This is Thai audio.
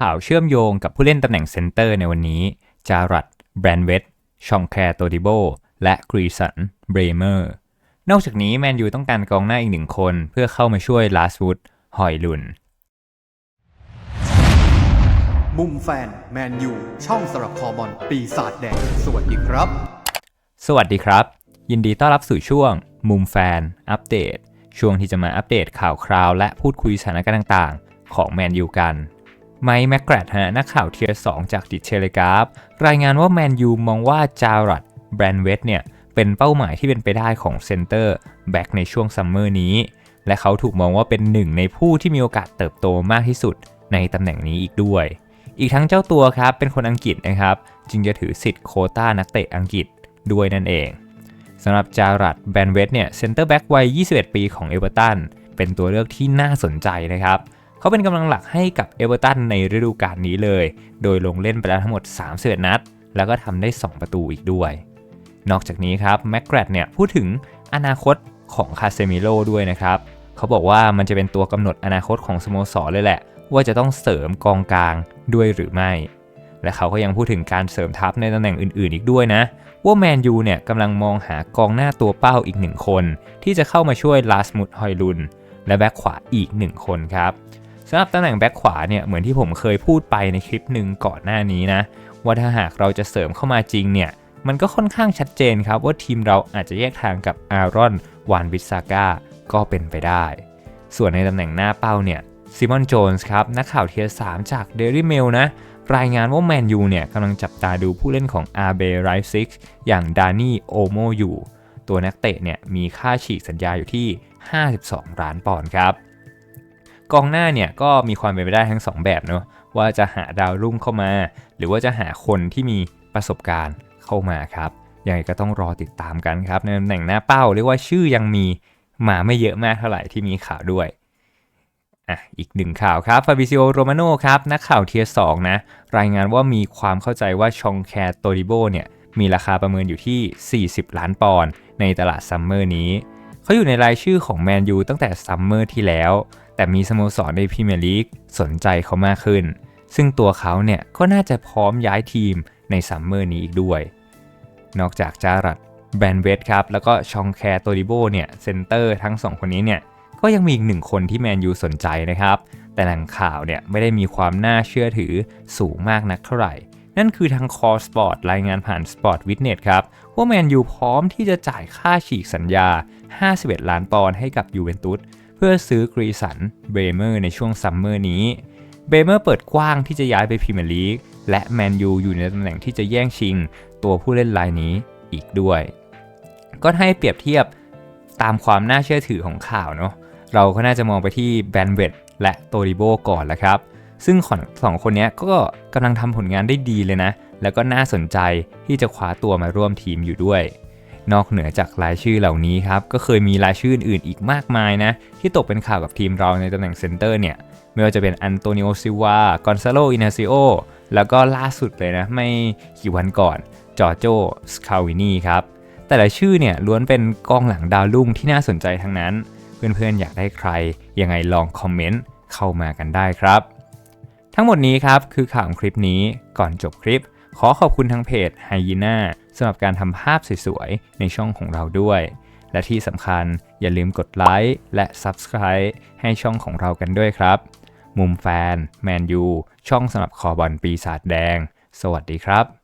ข่าวเชื่อมโยงกับผู้เล่นตำแหน่งเซนเตอร์ในวันนี้ จารัตแบรนเวตชองแคร์โตดิโบ และกรีสัน เบรเมอร์ นอกจากนี้แมนยูต้องการกองหน้าอีกหนึ่งคนเพื่อเข้ามาช่วยลาสวูดหอยลุน มุมแฟน แมนยู ช่องสำหรับคอบอลปีศาจแดง สวัสดีครับ สวัสดีครับ ยินดีต้อนรับสู่ช่วง มุมแฟน อัปเดต ช่วงที่จะมาอัปเดตข่าวคราว และพูดคุยสถานการณ์ต่าง ๆ ของแมนยูกัน ไมค์แมกแกรดฮะนักข่าวเทียร์2จากดิเทเลกราฟรายงานว่าแมนยูมองว่าจารัดแบรนเวตเนี่ยเป็นเป้าหมายที่เป็นไปได้ของเซนเตอร์แบ็กในช่วงซัมเมอร์นี้ และเขาถูกมองว่าเป็นหนึ่งในผู้ที่มีโอกาสเติบโตมากที่สุดในตำแหน่งนี้อีกด้วย อีกทั้งเจ้าตัวครับเป็นคนอังกฤษนะครับ จึงจะถือสิทธิ์โคต้านักเตะอังกฤษด้วยนั่นเองสำหรับจารัดแบนเวตเนี่ยเซนเตอร์แบ็กวัย 21 ปีของเอเวอร์ตันเป็นตัวเลือกที่น่าสนใจนะครับ เขาเป็นกำลังหลักให้กับเอเวอร์ตันในฤดูกาลนี้เลย โดยลงเล่นไปแล้วทั้งหมด 31 นัด แล้วก็ทำได้ 2 ประตูอีกด้วย นอกจากนี้ครับแมกแกรดเนี่ยพูดถึงอนาคตของคาเซมิโลด้วยนะครับ เขาบอกว่ามันจะเป็นตัวกำหนดอนาคตของสโมสรเลยแหละ ว่าจะต้องเสริมกองกลางด้วยหรือไม่ และเขาก็ยังพูดถึงการเสริมทัพในตำแหน่งอื่นๆ อีกด้วยนะ ว่าแมนยูเนี่ยกำลังมองหากองหน้าตัวเป้าอีกหนึ่งคน ที่จะเข้ามาช่วยลาสมุดฮอยลุนและแบ็คขวาอีกหนึ่งคนครับ สำหรับตำแหน่งแบ็คขวาเนี่ยเหมือนที่ผมเคยพูดไปในคลิปหนึ่งก่อนหน้านี้นะ ว่าถ้าหากเราจะเสริมเข้ามาจริงเนี่ยมันก็ค่อนข้างชัดเจนครับว่าทีมเราอาจจะแยกทางกับอารอนวานวิสซาก้าก็เป็นไปได้ ส่วนในตำแหน่งหน้าเป้าเนี่ยซิมอนโจนส์ครับนักข่าวเทียร์3จาก Daily Mail นะรายงานว่าแมนยูเนี่ยกำลังจับตาดูผู้เล่นของ RB r i ซิกอย่างดานี่โอโมอยู่ ตัวนักเตะเนี่ยมีค่าฉีกสัญญาอยู่ที่ 52 ล้านปอนด์ครับ กองหน้าเนี่ยก็มีความเป็นไปได้ทั้ง 2 แบบเนาะว่าจะหาดาวรุ่งเข้ามา หรือว่าจะหาคนที่มีประสบการณ์เข้ามาครับยังไงก็ต้องรอติดตามกันครับ ในตำแหน่งหน้าเป้าเรียกว่าชื่อยังมีมาไม่เยอะมากเท่าไหร่ที่มีข่าวด้วยอะอีกหนึ่งข่าวครับฟาบิซิโอโรมาโนครับนักข่าวเทียร์สนะรายงานว่ามีความเข้าใจว่าชองแคร์โตริโบเนี่ยมีราคาประเมินอยู่ที่ 40 ล้านปอนด์ในตลาดซัมเมอร์นี้ เขาอยู่ในรายชื่อของแมนยูตั้งแต่ซัมเมอร์ที่แล้ว แต่มีสโมสรในพรีเมียร์ลีกสนใจเขามากขึ้น ซึ่งตัวเขาเนี่ยก็น่าจะพร้อมย้ายทีมในซัมเมอร์นี้อีกด้วย นอกจากจารัดแบนเวตครับแล้วก็ชองแคร์โตริโบเนี่ยเซนเตอร์ทั้งสองคนนี้เนี่ยก็ยังมีอีกหนึ่งคนที่แมนยูสนใจนะครับ แต่แหล่งข่าวเนี่ยไม่ได้มีความน่าเชื่อถือสูงมากนักเท่าไหร่ นั่นคือทางคอสปอร์ตรายงานผ่าน Sport Witness ครับว่าแมนยูพร้อมที่จะจ่ายค่าฉีกสัญญา 51 ล้านปอนด์ให้กับยูเวนตุส พื่อซื้อกรีสันเบรเมอร์ในช่วงซัมเมอร์นี้เบรเมอร์เปิดกว้างที่จะย้ายไปพรีเมียร์ลีกและแมนยูอยู่ในตำแหน่งที่จะแย่งชิง ตัวผู้เล่นรายนี้อีกด้วย ก็ให้เปรียบเทียบตามความน่าเชื่อถือของข่าวเนาะเราก็น่าจะมองไปที่แบนเวตและโตริโบก่อนแหละครับ ซึ่งสองคนนี้ก็กำลังทำผลงานได้ดีเลยนะ แล้วก็น่าสนใจที่จะคว้าตัวมาร่วมทีมอยู่ด้วย นอกเหนือจากรายชื่อเหล่านี้ครับก็เคยมีรายชื่ออื่นอีกมากมายนะที่ตกเป็นข่าวกับทีมเราในตำแหน่งเซนเตอร์เนี่ยไม่ว่าจะเป็นอันโตนิโอซิวากอนซาโลอินาซิโอแล้วก็ล่าสุดเลยนะ ไม่กี่วันก่อนจอร์โจสคาวินีครับแต่ละชื่อเนี่ยล้วนเป็นกองหลังดาวรุ่งที่น่าสนใจทั้งนั้น เพื่อนๆอยากได้ใคร ยังไงลองคอมเมนต์เข้ามากันได้ครับ ทั้งหมดนี้ครับคือข่าวของคลิปนี้ก่อนจบคลิป ขอขอบคุณทางเพจ h y ยีน่า สำหรับการทำภาพสวยๆ ในช่องของเราด้วย และที่สำคัญอย่าลืมกดไลค์และ Subscribe ให้ช่องของเรากันด้วยครับ มุมแฟน แมนยู ช่องสำหรับคอบอลปีศาจแดง สวัสดีครับ